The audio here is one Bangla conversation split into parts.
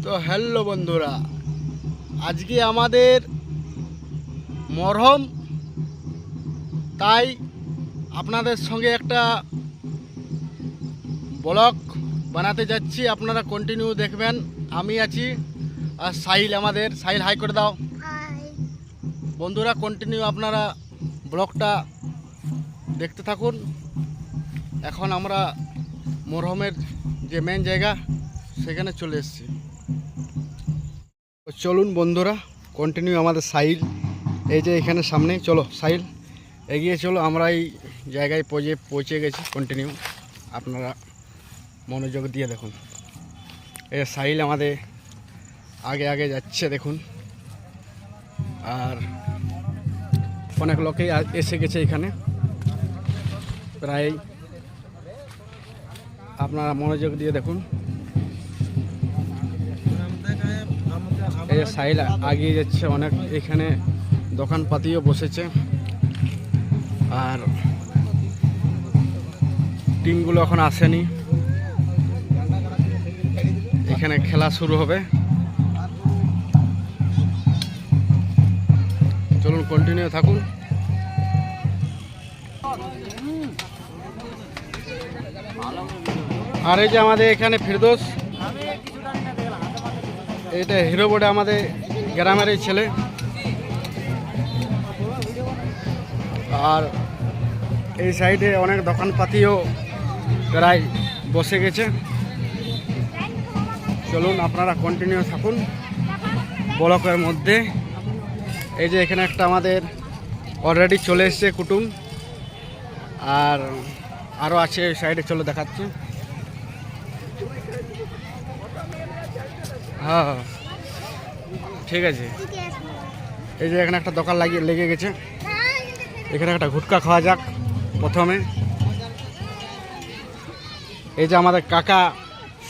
তো হ্যালো বন্ধুরা আজকে আমাদের মরহম তাই আপনাদের সঙ্গে একটা ব্লগ বানাতে যাচ্ছি আপনারা কন্টিনিউ দেখবেন আমি আছি আর সাহিল আমাদের সাহিল হাই করে দাও। বন্ধুরা কন্টিনিউ আপনারা ব্লগটা দেখতে থাকুন। এখন আমরা মরহমের যে মেন জায়গা সেখানে চলে এসেছি। চলুন বন্ধুরা কন্টিনিউ আমাদের সাইল এই যে এখানে সামনে, চলো সাইল এগিয়ে চলো, আমরা এই জায়গায় পৌঁছে পৌঁছে গেছি কন্টিনিউ আপনারা মনোযোগ দিয়ে দেখুন। এই সাইল আমাদের আগে আগে যাচ্ছে দেখুন। আর অনেক লোকেই এসে গেছে এখানে। প্রায় আপনারা মনোযোগ দিয়ে দেখুন। এই যে সাইল আগিয়ে যাচ্ছে অনেক, এখানে দোকানপাতিও বসেছে। আর টিমগুলো এখন আসেনি। এখানে খেলা শুরু হবে। চলুন কন্টিনিউ থাকুন। আর এই যে আমাদের এখানে ফিরদোস এটা হিরো বোর্ডে আমাদের গ্রামের এই ছেলে। আর এই সাইডে অনেক দোকানপাতিও প্রায় বসে গেছে। চলুন আপনারা কন্টিনিউ থাকুন ব্লকের মধ্যে। এই যে এখানে একটা আমাদের অলরেডি চলে এসছে কুটুম। আর আরও আছে এই সাইডে চলে দেখাচ্ছে। হ্যাঁ। ঠিক আছে। এই যে এখানে একটা দোকান লাগিয়ে লেগে গেছে। এখানে একটা ঘুটকা খাওয়া যাক প্রথমে। এই যে আমাদের কাকা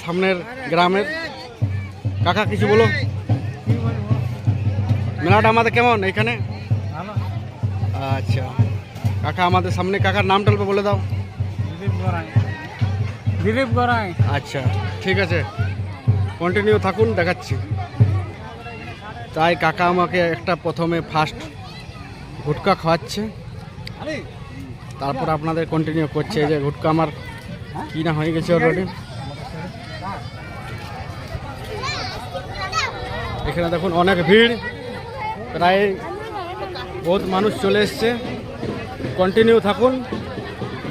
সামনের গ্রামের। কাকা কিছু বলো। মেলাটা আমাদের কেমন এখানে? আচ্ছা। কাকা আমাদের সামনে কাকার নাম অল্প বলে দাও। দিলীপ গড়াই দিলীপ গড়াই আচ্ছা ঠিক আছে। কন্টিনিউ থাকুন, দেখাচ্ছি। তাই কাকা আমাকে একটা প্রথমে ফার্স্ট গুটকা খাওয়াচ্ছে। তারপর আপনাদের কন্টিনিউ করছে যে গুটকা আমার কিনা হয়ে গেছে অলরেডি এখানে দেখুন অনেক ভিড়, প্রায় বহুত মানুষ চলে এসছে। কন্টিনিউ থাকুন,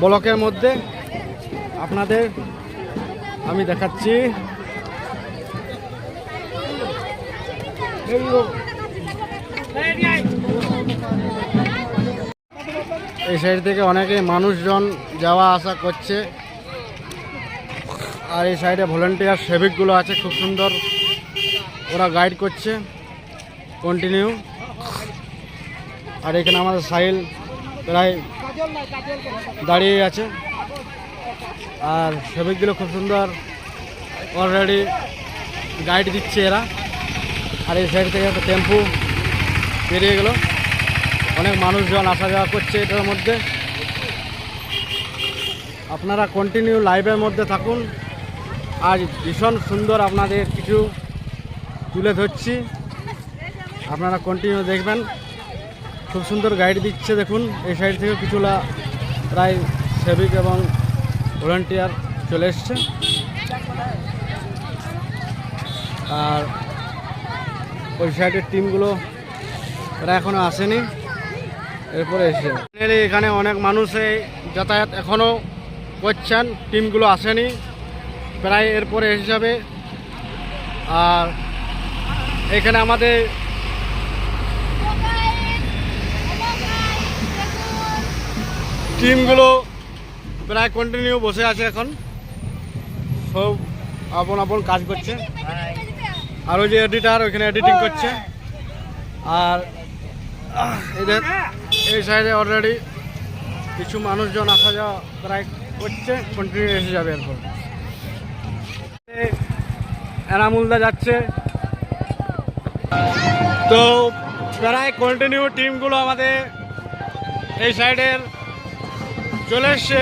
ব্লকের মধ্যে। আপনাদের আমি দেখাচ্ছি। এই সাইড থেকে অনেকে মানুষজন যাওয়া আসা করছে। আর এই সাইডে ভলেন্টিয়ার সেভিকগুলো আছে, খুব সুন্দর। ওরা গাইড করছে। কন্টিনিউ আর এখানে আমাদের সাইল প্রায় দাঁড়িয়ে আছে। আর সেভিকগুলো খুব সুন্দর। অলরেডি গাইড দিচ্ছে এরা। আর এই সাইড থেকে একটা টেম্পু বেরিয়ে গেল। অনেক মানুষজন আসা যাওয়া করছে এটার মধ্যে। আপনারা কন্টিনিউ লাইভের মধ্যে থাকুন। আজ ভীষণ সুন্দর আপনাদের কিছু তুলে ধরছি। আপনারা কন্টিনিউ দেখবেন। খুব সুন্দর গাইড দিচ্ছে দেখুন। এই সাইড থেকে কিছুলা প্রায় সেভিক এবং ভলেন্টিয়ার চলে এসছে। আর ওই সাইডের টিমগুলো এরা এখনও আসেনি। এরপরে এসে। এখানে অনেক মানুষ যাতায়াত এখনও করছেন, টিমগুলো আসেনি। প্রায় এরপরে এসে যাবে। আর এখানে আমাদের টিমগুলো প্রায় কন্টিনিউ বসে আছে এখন। সব আপন আপন কাজ করছে। আর ওই যে এডিটার ওইখানে এডিটিং করছে। আর এদের এই সাইডে অলরেডি কিছু মানুষজন আসা যাওয়া প্রায় করছে কন্টিনিউ এসে যাবে এরপর। এনামুলদা যাচ্ছে। তো প্রায় কন্টিনিউ টিমগুলো আমাদের এই সাইডের চলে এসছে।